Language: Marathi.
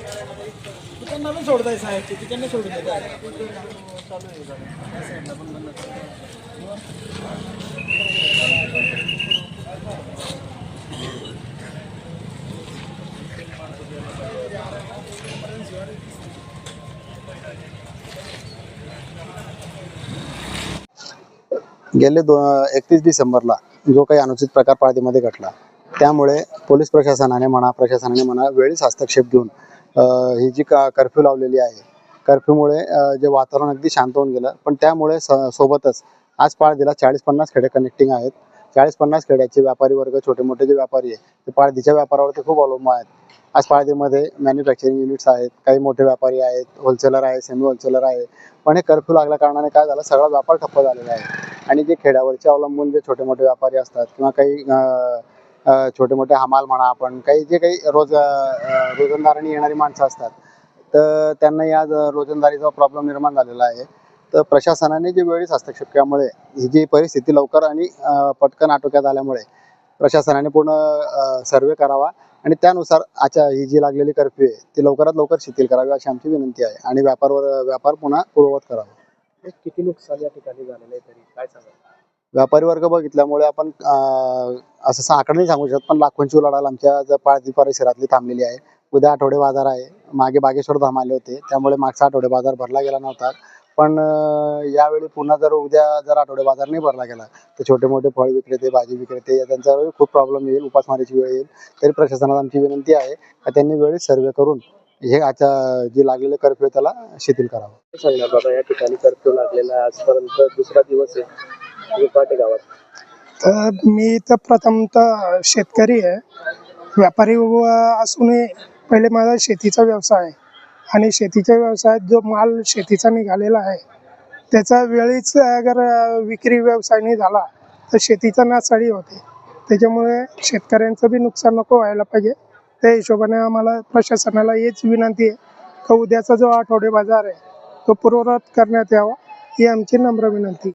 तिकडनं पण सोडताय साहेबची तिकडनं सोडून देतात चालू आहे जरा. या साईडला पण बंद करा. गेले दो एकतीस डिसेंबरला जो काही अनुचित प्रकार पाळतीमध्ये घडला त्यामुळे पोलीस प्रशासनाने म्हणा प्रशासनाने म्हणा वेळीच हस्तक्षेप घेऊन ही जी का कर्फ्यू लावलेली आहे कर्फ्यूमुळे जे वातावरण अगदी शांत होऊन गेलं पण त्यामुळे स- सोबतच आज पाळदीला चाळीस पन्नास खेडे कनेक्टिंग आहेत. चाळीस पन्नास खेड्याचे व्यापारी वर्ग छोटे मोठे जे व्यापारी आहे ते पाळदीच्या व्यापारावरती खूप अवलंबून आहेत. आज पाळदीमध्ये मॅन्युफॅक्चरिंग युनिट्स आहेत काही मोठे व्यापारी आहेत होलसेलर आहे सेमी होलसेलर आहे पण हे कर्फ्यू लागल्या कारणाने काय झालं सगळा व्यापार ठप्प झालेला आहे. आणि जे खेड्यावरचे अवलंबून जे छोटे मोठे व्यापारी असतात किंवा काही छोटे मोठे हमाल म्हणा आपण काही जे काही रोज रोजंदाराने येणारी माणसं असतात तर त्यांना या रोजंदारीचा प्रॉब्लेम निर्माण झालेला आहे. तर प्रशासनाने जे वेळीच हस्तक्षेप केल्यामुळे ही जी परिस्थिती लवकर आणि पटकन आटोक्यात आल्यामुळे प्रशासनाने पूर्ण सर्वे करावा आणि त्यानुसार आजच्या ही जी लागलेली कर्फ्यू आहे ती लवकरात लवकर शिथिल करावी अशी आमची विनंती आहे आणि व्यापारवर व्यापार पुन्हा पूर्ववत करावा. किती नुकसान या ठिकाणी झालेलं आहे तरी? काय सांगा व्यापारी वर्ग बघितल्यामुळे आपण अं, असं सा- आकडे नाही सांगू शकत पण लाखोंची उलाढाल आमच्या ज- पाळती परिसरातली थांबलेली आहे. उद्या आठवडे बाजार आहे. मागे बागेश्वर धाम आले होते. त्यामुळे मागचा आठवडे बाजार भरला गेला नव्हता. पण अं, यावेळी पुन्हा जर उद्या जर आठवडे बाजार नाही भरला गेला तर छोटे मोठे फळ विक्रेते भाजी विक्रेते या त्यांच्यावर खूप प्रॉब्लेम येईल उपासमारीची वेळ येईल. तरी प्रशासनाला आमची विनंती आहे का त्यांनी वेळेत सर्वे करून हे आता जी लागलेले कर्फ्यू आहे त्याला शिथिल करावं. सांगणार बाबा या ठिकाणी कर्फ्यू लागलेला आहे. आजपर्यंत दुसरा दिवस आहे. रुपाटे गावात. तर मी तर प्रथमतः शेतकरी आहे. व्यापारी व असूनही पहिले माझा शेतीचा व्यवसाय आहे. आणि शेतीच्या व्यवसायात जो माल शेतीचा निघालेला आहे त्याचा वेळीच अगर विक्री व्यवसाय नाही झाला तर शेतीचा नासाडी होते. त्याच्यामुळे शेतकऱ्यांचं बी नुकसान नको व्हायला पाहिजे. त्या हिशोबाने आम्हाला प्रशासनाला हेच विनंती आहे का उद्याचा जो आठवडे बाजार आहे तो पूर्ववत करण्यात यावा ही आमची नम्र विनंती.